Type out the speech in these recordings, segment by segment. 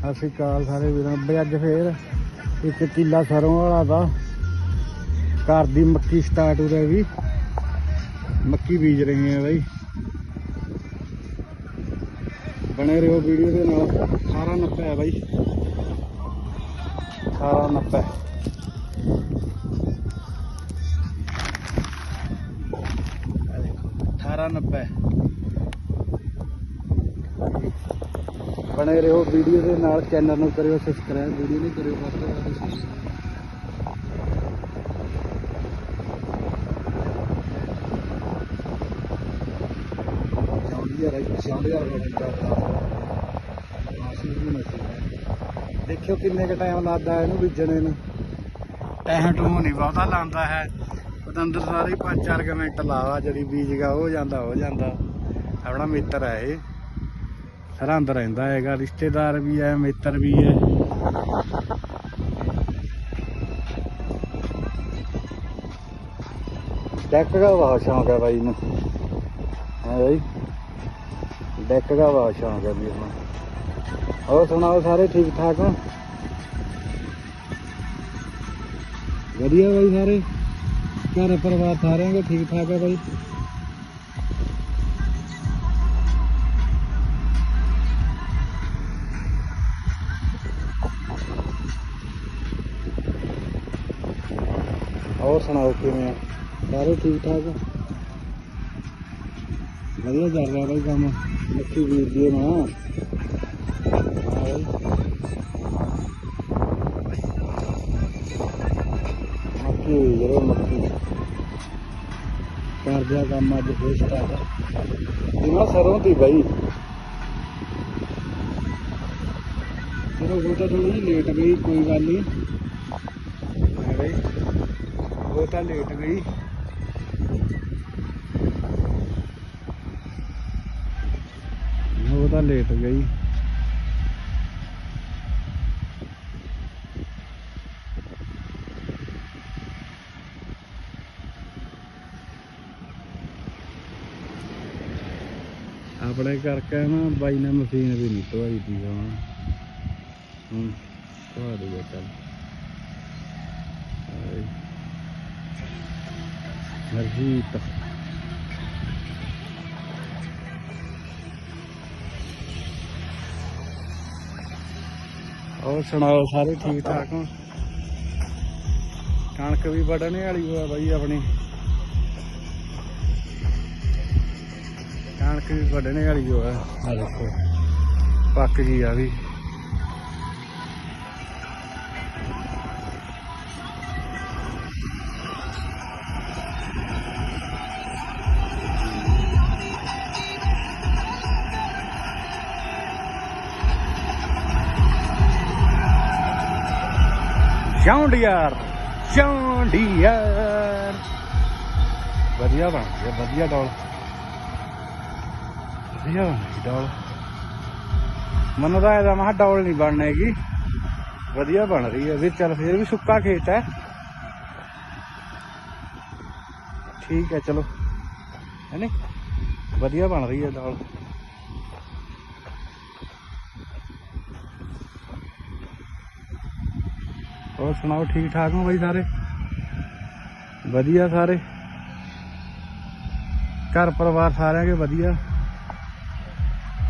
ਸਤਿ ਸ਼੍ਰੀ ਅਕਾਲ ਸਾਰੇ ਵੀਰਾਂ। ਬਈ ਅੱਜ ਫੇਰ ਇੱਕ ਕਿੱਲਾ ਸਰੋਂ ਵਾਲਾ ਦਾ ਘਰ ਦੀ ਮੱਕੀ ਸਟਾਰਟ ਹੋ ਰਹੀ ਵੀ ਮੱਕੀ ਬੀਜ ਰਹੇ ਆ ਬਈ। ਬਣੇ ਰਹੋ ਵੀਡੀਓ ਦੇ ਨਾਲ। ਸਾਰਾ ਨੱਪਾ ਹੈ ਬਾਈ। ਸਾਰਾ ਨੱਪਾ ਅਠਾਰਾਂ ਨੱਪਾ ਬਣੇ ਰਹੋ, ਵੀਡੀਓ ਦੇ ਨਾਲ ਚੈਨਲ ਨੂੰ ਕਰਿਓ ਸਬਸਕ੍ਰਾਈਬ ਵੀਡੀਓ ਨੂੰ ਕਰਿਓ ਵੱਧ ਤੋਂ ਵੱਧ share। ਦੇਖਿਓ ਕਿੰਨੇ ਕ ਟਾਈਮ ਲੱਗਦਾ ਇਹਨੂੰ ਬੀਜਣੇ ਨੂੰ। ਟਾਈਮ ਟੂ ਨਹੀਂ ਬਹੁਤਾ ਲਾਉਂਦਾ ਹੈ। ਪਤੰਦਰ ਸਾਰੇ 5-4 ਮਿੰਟ ਲਾਵਾ ਜਿਹੜੀ ਬੀਜਗਾ ਹੋ ਜਾਂਦਾ ਹੋ ਜਾਂਦਾ। ਆਪਣਾ ਮਿੱਤਰ ਹੈ ਇਹ। ਸਰਹੰਦ ਰਹਿੰਦਾ ਹੈਗਾ, ਰਿਸ਼ਤੇਦਾਰ ਵੀ ਹੈ, ਮਿੱਤਰ ਵੀ ਹੈ। ਡੈਕ ਦਾ ਬਹੁਤ ਸ਼ੌਂਕ ਹੈ ਬਾਈ ਨੂੰ। ਹਾਂ ਬਾਈ? ਡੈਕ ਦਾ ਬਹੁਤ ਸ਼ੌਂਕ ਹੈ ਵੀਰ ਨੂੰ। ਹੋਰ ਸੁਣਾਓ ਸਾਰੇ ਠੀਕ ਠਾਕ ਹੋ? ਵਧੀਆ ਬਾਈ ਸਾਰੇ? ਘਰ ਪਰਿਵਾਰ ਸਾਰਿਆਂ ਦੇ ਠੀਕ ਠਾਕ ਹੈ ਬਾਈ? ਹੋਰ ਸੁਣਾਓ ਕਿਵੇਂ ਆ? ਸਾਰੇ ਠੀਕ ਠਾਕ ਆ? ਵਧੀਆ ਚੱਲ ਰਿਹਾ ਬਾਈ ਕੰਮ। ਮੱਕੀ ਬੀਜਦੀ ਨਾ ਹਾਂ ਬਾਈ ਮੱਕੀ ਬੀਜ ਮੱਕੀ। ਕਰ ਦਿਆ ਕੰਮ ਅੱਜ, ਫੇਰ ਸਟਾਰਟ ਇਹਨਾਂ ਸਰੋਂ ਦੀ ਬਾਈ। ਚਲੋ ਉਹ ਤਾਂ ਥੋੜੀ ਜਿਹੀ ਲੇਟ ਗਈ ਕੋਈ ਗੱਲ ਨਹੀਂ ਬਾਈ ਉਹ ਤਾਂ ਲੇਟ ਗਈ। ਉਹ ਤਾਂ ਲੇਟ ਗਈ। ਆਪਣੇ ਕਰਕੇ ਨਾ ਬਾਈ ਨੇ ਮਸ਼ੀਨ ਵੀ ਨਹੀਂ ਧਵਾਈ ਦੀ ਹੁਣ ਹੁਣ ਧਵਾ ਦੂਗਾ ਚੱਲ ਹਾਏ ਹੋਰ ਸੁਣਾਓ ਸਾਰੇ ਠੀਕ ਠਾਕ ਹੋ? ਕਣਕ ਵੀ ਵੱਢਣੇ ਵਾਲੀ ਹੋਆ ਬਾਈ ਆਪਣੀ। ਕਣਕ ਵੀ ਵੱਢਣੇ ਵਾਲੀ ਹੋਆ ਆ ਦੇਖੋ, ਪੱਕ ਗਈ ਆ ਵੀ। ਜੌਂਡੀਆਰ ਜੌਂਡੀਆਰ ਵਧੀਆ ਬਣ ਗਿਆ ਵਧੀਆ ਡੋਲ। ਵਧੀਆ ਬਣ ਡੋਲ। ਮੈਨੂੰ ਤਾਂ ਇਹਦਾ ਮਹਾ ਡੋਲ ਨਹੀਂ ਬਣਨੇਗੀ ਵਧੀਆ ਬਣ ਰਹੀ ਹੈ ਵੀ, ਚੱਲ ਫੇਰ ਵੀ ਸੁੱਕਾ ਖੇਤ ਹੈ। ਠੀਕ ਹੈ, ਚਲੋ। ਹੈ ਨੀ? ਵਧੀਆ ਬਣ ਰਹੀ ਹੈ ਡੋਲ। ਹੋਰ ਸੁਣਾਓ, ਠੀਕ ਠਾਕ ਹੋ ਬਾਈ ਸਾਰੇ? ਵਧੀਆ ਸਾਰੇ? ਘਰ ਪਰਿਵਾਰ ਸਾਰਿਆਂ ਦੇ ਵਧੀਆ?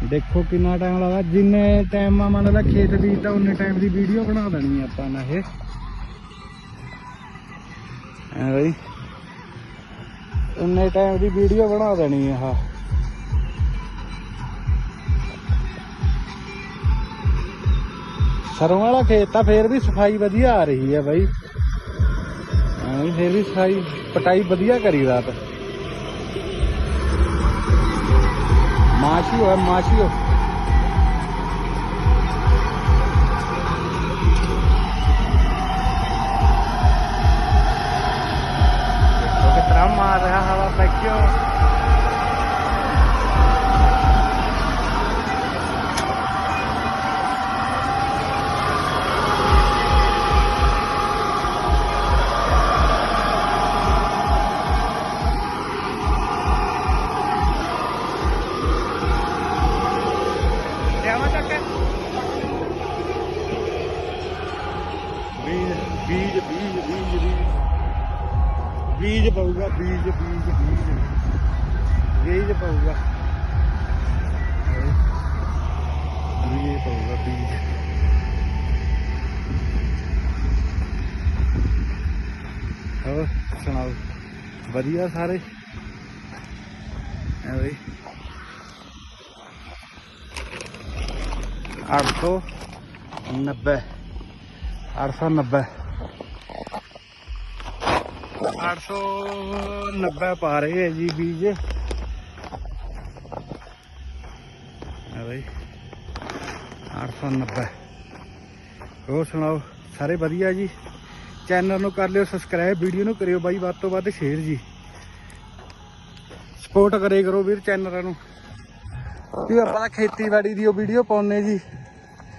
ਦੇਖੋ ਕਿੰਨਾ ਟਾਈਮ ਲੱਗਦਾ, ਜਿੰਨੇ ਟਾਈਮ ਮਾ ਮੰਨ ਲਾ ਖੇਤ ਬੀਜਦਾ ਉਨੇ ਟਾਈਮ ਦੀ ਵੀਡੀਓ ਬਣਾ ਦੇਣੀ ਆਪਾਂ ਨਾ ਇਹ। ਐ ਬਈ? ਉਨੇ ਟਾਈਮ ਦੀ ਵੀਡੀਓ ਬਣਾ ਦੇਣੀ ਆ ਆਹ। ਸਰੋਂ ਵਾਲਾ ਖੇਤ ਤਾਂ ਫੇਰ ਵੀ ਸਫ਼ਾਈ ਵਧੀਆ ਆ ਰਹੀ ਹੈ ਬਾਈ। ਹਾਂ ਫੇਰ ਵੀ ਸਫ਼ਾਈ, ਪਟਾਈ ਵਧੀਆ ਕਰੀ ਰਾਤ। ਮਾਛੀ ਹੋਇਆ ਮਾਛੀ ਹੋ ਕਿਤਨਾ ਮਾਰ ਰਿਹਾ ਹਵਾ ਪੈਕਿਓ ਬੀਜ ਬੀਜ ਬੀਜ ਬੀਜ। ਬੀਜ ਪਊਗਾ, ਬੀਜ ਬੀਜ ਬੀਜ। ਬੀਜ ਪਊਗਾ। ਬੀਜ ਪਊਗਾ, ਬੀਜ। ਹੋਰ ਸੁਣਾਓ? ਵਧੀਆ ਸਾਰੇ? ਐ ਬਈ? 890 890 890 ਪਾ ਰਹੇ ਹੈ ਜੀ ਬੀਜ। ਆ ਬਈ 890 ਹੋਰ ਸੁਣਾਓ, ਸਾਰੇ ਵਧੀਆ ਜੀ? ਚੈਨਲ ਨੂੰ ਕਰ ਲਿਓ ਸਬਸਕ੍ਰਾਈਬ ਵੀਡੀਓ ਨੂੰ ਕਰਿਓ ਬਾਈ, ਵੱਧ ਤੋਂ ਵੱਧ ਸ਼ੇਅਰ ਜੀ। ਸਪੋਰਟ ਕਰੇ ਕਰੋ ਵੀਰ ਚੈਨਲਾਂ ਨੂੰ। ਵੀ ਆਪਾਂ ਖੇਤੀਬਾੜੀ ਦੀ ਉਹ ਵੀਡੀਓ ਪਾਉਨੇ ਜੀ।